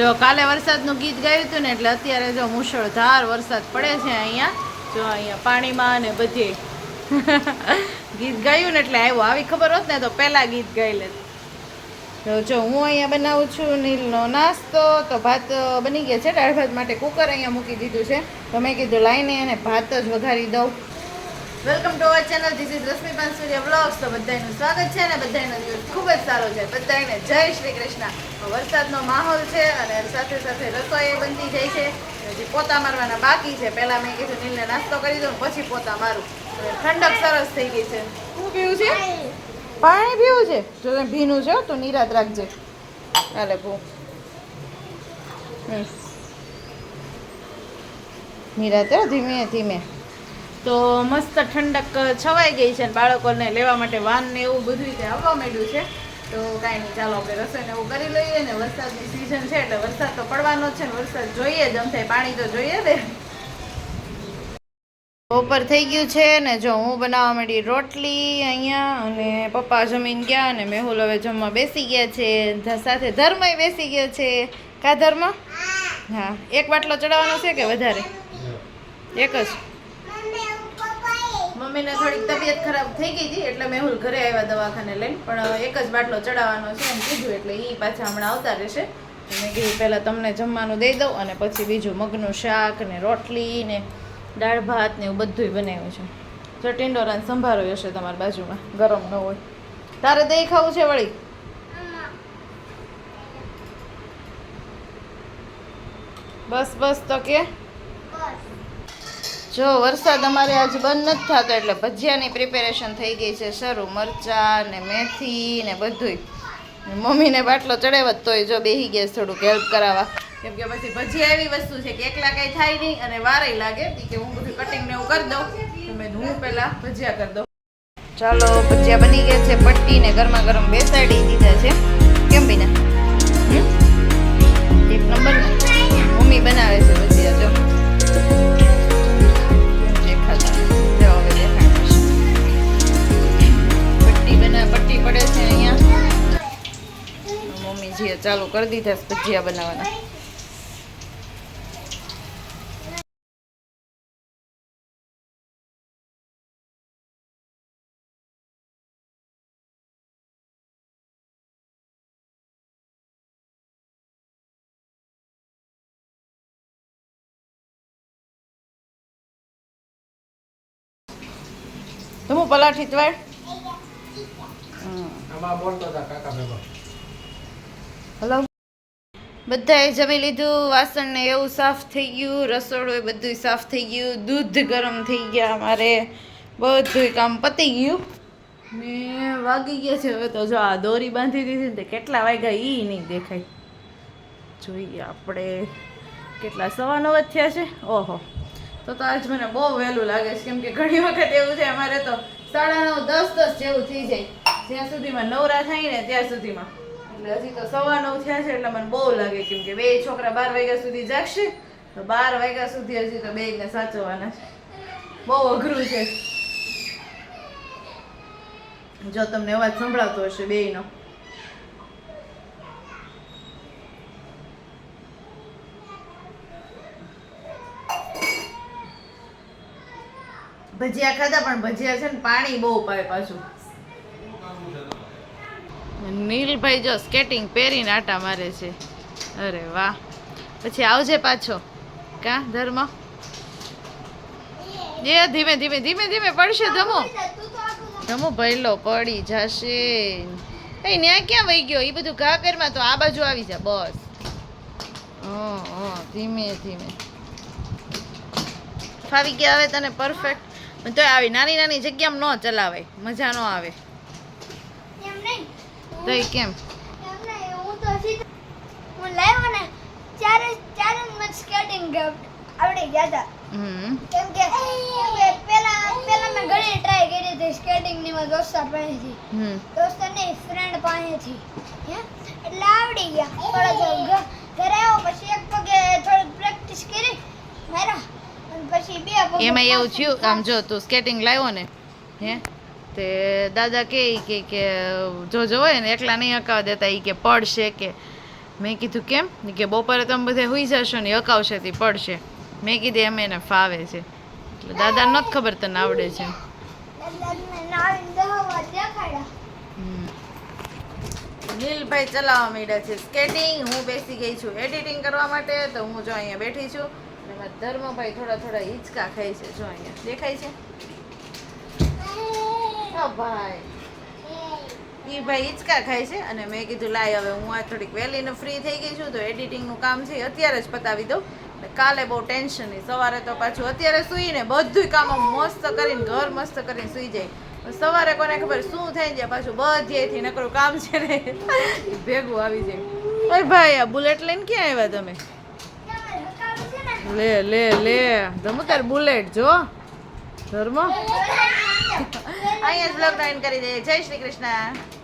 જો કાલે વરસાદનું ગીત ગાયું હતું ને, એટલે અત્યારે જો મુશળધાર વરસાદ પડે છે અહીંયા, જો અહીંયા પાણીમાં ને બધે. ગીત ગાયું ને એટલે આવ્યો. આવી ખબર હોત ને તો પહેલાં ગીત ગાઈ લે તો જો હું અહીંયા બનાવું છું નીલનો નાસ્તો, તો ભાત બની ગયા છે દાળ ભાત માટે કુકર અહીંયા મૂકી દીધું છે. તો મેં કીધું લાઈને એને ભાત જ વઘારી દઉં. Welcome to our channel this is Rashmi Pansuriya vlogs તો બધાનું સ્વાગત છે અને બધાનો દિવસ ખૂબ જ સારો છે. બધાને જય શ્રી કૃષ્ણ. વરસાદનો માહોલ છે અને સાથે સાથે રસોઈ બનતી જાય છે. હજી પોતા મારવાના બાકી છે. પહેલાં મેં કીધું નીલને નાસ્તો કરી દઉં, પછી પોતા મારું. ઠંડક સરસ થઈ ગઈ છે. શું પીવું છે? પાણી પીવું છે? જો તમે ભીનું છે, તો નિરાત રાખજે. હાલે ભૂ. નિરાતે ધીમે ધીમે. તો મસ્ત ઠંડક છવાઈ ગઈ છે અને બાળકોને લેવા માટે વાન ને એવું બધું રીતે આવવા માંડ્યું છે. તો કાંઈ નહીં ચાલો આપણે રસોઈને એવું કરી લઈએ ને વરસાદની સિઝન છે એટલે વરસાદ તો પડવાનો છે ને વરસાદ જોઈએ જ અમથાય પાણી તો જોઈએ ને બપોર થઈ ગયું છે ને જો હું બનાવવા માંડી રોટલી અહીંયા અને પપ્પા જમીન ગયા અને મેહુલ હવે જમવા બેસી ગયા છે. સાથે ધર્મય બેસી ગયો છે. કા ધર્મ? હા એક બાટલો ચડાવવાનો છે કે વધારે? એક જ? મમ્મીને થોડીક તબિયત ખરાબ થઈ ગઈ હતી એટલે મેહુલ ઘરે આવ્યા દવાખાને લઈને, પણ એક જ બાટલો ચડાવવાનો છે એમ કીધું, એટલે એ પાછા હમણાં આવતા રહેશે. મેં કીધું, પહેલાં તમને જમવાનું દઈ દઉં અને પછી બીજું મગનું શાક ને રોટલી ને દાળ ભાત ને એવું બધુંય બનાવ્યું છે. જો ટિંડોરાને સંભારો હશે તમારી બાજુમાં, ગરમ ન હોય. તારે દહીં ખાવું છે વળી? બસ બસ તો કે. જો, વરસાદ અમારે આજ બંધ નથી થતો, એટલે ભજીયાની પ્રિપેરેશન થઈ ગઈ છે. શરૂ મરચાં ને મેથી ને બધુંય. મમ્મીને બાટલો ચડાવ્યો તોય જો બેહી ગયા થોડુંક હેલ્પ કરાવવા. કેમ કે પછી ભજીયા એવી વસ્તુ છે કે એકલા કંઈ થાય નહીં અને વારે લાગે. કે હું બધું કટિંગ ને એવું કરી દઉં. હું પેલા ભજીયા કરી દઉં. ચાલો, ભજીયા બની ગયા છે. પટ્ટી ને ગરમા ગરમ બેસાડી દીધા છે. કેમ બીના એક નંબર મમ્મી બનાવે છે ચાલુ કરી દીધા ભજીયા બનાવવાના. તો હું પલાઠી જ વાળ. આમાં બોલતો હતા કાકા ભેગો. હલો. બધાએ જમી લીધું વાસણ ને એવું સાફ થઈ ગયું, રસોડું એ બધું સાફ થઈ ગયું, દૂધ ગરમ થઈ ગયા અમારે. બધું કામ પતી ગયું. ને વાગી ગયા છે, હવે તો જો આ દોરી બાંધી દીધી ને તે કેટલા વાગ્યા એ નહીં દેખાય. જોઈએ આપણે કેટલા સવા નવ જ થયા છે. ઓહો. તો તો આજ મને બહુ વહેલું લાગે છે, કેમ કે ઘણી વખત એવું છે, અમારે તો સાડા નવ, દસ દસ જેવું થઈ જાય. જ્યાં સુધીમાં નવરા થાય ને ત્યાં સુધીમાં. એટલે હજી તો સવા નવ થયા છે એટલે મને બહુ લાગે કેમ કે બે છોકરા બાર વાગ્યા સુધી જાગશે. તો બાર વાગ્યા સુધી હજી તો બેયને સાચવવાના છે. બહુ અઘરું છે. જો તમને અવાજ સંભળાતો હશે બેયનો. ભજીયા ખાધા પણ ભજીયા છે ને પાણી બહુ પાય પાછું. નીલભાઈ જો સ્કેટિંગ પહેરીને આટા મારે છે. અરે વાહ. પછી આવજે પાછો. કા, ધર્મ? એ ધીમે ધીમે ધીમે ધીમે પડશે ધમો. ધમો ભયલો પડી જશે. એ ન્યા ક્યાં વહી ગયો? એ બધું ઘા કરમાં તો આ બાજુ આવી જા, બસ. ધીમે ધીમે. ફાવી ગયા હવે તને પરફેક્ટ તો આવી નાની નાની જગ્યામાં ન ચલાવાય. મજા ન આવે. તો કેમ? હું તો હું લાવ્યો ને ચારે ચારે જ મને સ્કેટિંગ આવડી ગયા હતા. કેમ કે પેલા પેલા મેં ઘણી ટ્રાય કરી હતી સ્કેટિંગની મારા દોસ્તાર પાસેથી. દોસ્તાર નહીં ફ્રેન્ડ પાસેથી. હે? એટલે આવડી ગયા. થોડા ઘરે આવ્યો પછી એક પગે થોડીક પ્રેક્ટિસ કરી મારા અને પછી બે એમાં એવું થયું આમ જો તું સ્કેટિંગ લાવ્યો ને હે? તે દાદા કે કે કે, જો હોય ને એકલા નહીં અકાવા દેતા એ કે પડશે કે. મેં કીધું, કેમ? કે, બપોરે તમે બધે હોઈ જશો ને અકાવશે તે પડશે. મેં કીધું, એમ એને ફાવે છે. એટલે દાદા નથી ખબર તને આવડે છે. નીલભાઈ ચલાવવા માંડ્યા છે સ્કેટિંગ હું બેસી ગઈ છું એડિટિંગ કરવા માટે, તો હું જો અહીંયા બેઠી છું. અને ધર્મભાઈ થોડા થોડા હિંચકા ખાય છે, જો અહીંયા. દેખાય છે? ઓ ભાઈ. હિંચકા ખાય છે અને મેં કીધું, લાય, હવે હું આ થોડીક વહેલીને ફ્રી થઈ ગઈ છું, તો એડિટિંગનું કામ છે અત્યારે જ પતાવી દઉં. કાલે બહુ ટેન્શન નહીં સવારે તો પાછું અત્યારે સૂઈને બધુંય કામ મસ્ત કરીને, ઘર મસ્ત કરીને સૂઈ જાય. સવારે કોને ખબર શું થઈ જાય પાછું બધેથી નકરું કામ છે ને, ભેગું આવી જાય. ઓય ભાઈ, આ બુલેટ લઈને ક્યાં આવ્યા તમે? લે લે લે ધમકાર બુલેટ જો, ધર્મ. અહીંયા જ બ્લોગ કરી દઈએ. જય શ્રી કૃષ્ણ.